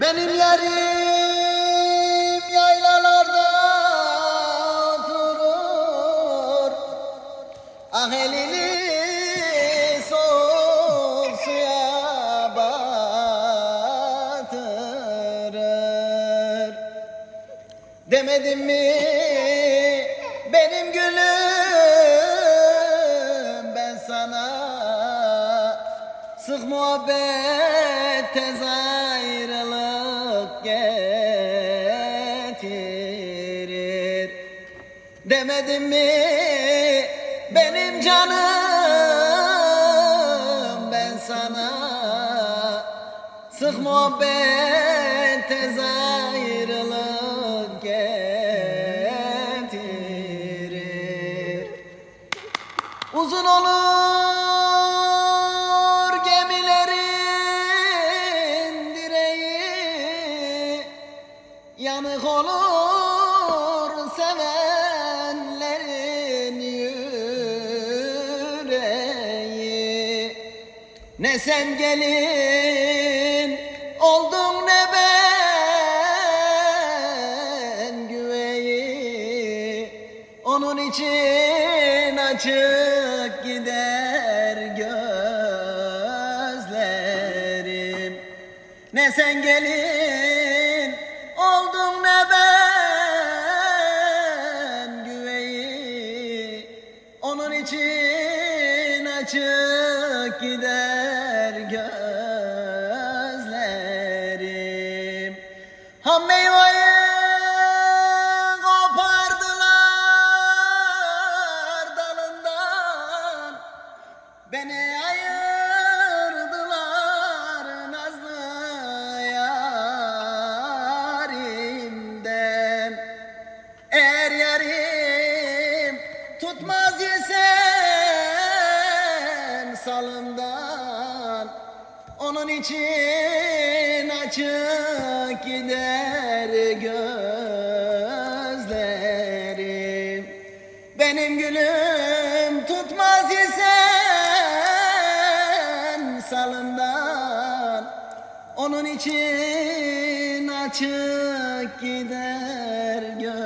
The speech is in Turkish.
Benim yarim yaylalarda oturur. Ah elini soğuk suya batırır. Demedim mi benim gülüm ben sana Sık muhabbet tez Demedim mi? Benim canım ben sana Sık muhabbet tez ayrılık getirir. Uzun olur gemilerin direği Yanık olur Ne sen gelin oldun ne ben güveyi Onun için açık gider gözlerim. Ne sen gelin oldun ne ben güveyi Onun için açık gider gözlerim. Ham meyveyi kopardılar dalından. Beni ayırdılar salımdan Onun için açık gider gözlerim. Benim gülüm tutmaz yesen salımdan Onun için açık gider gözlerim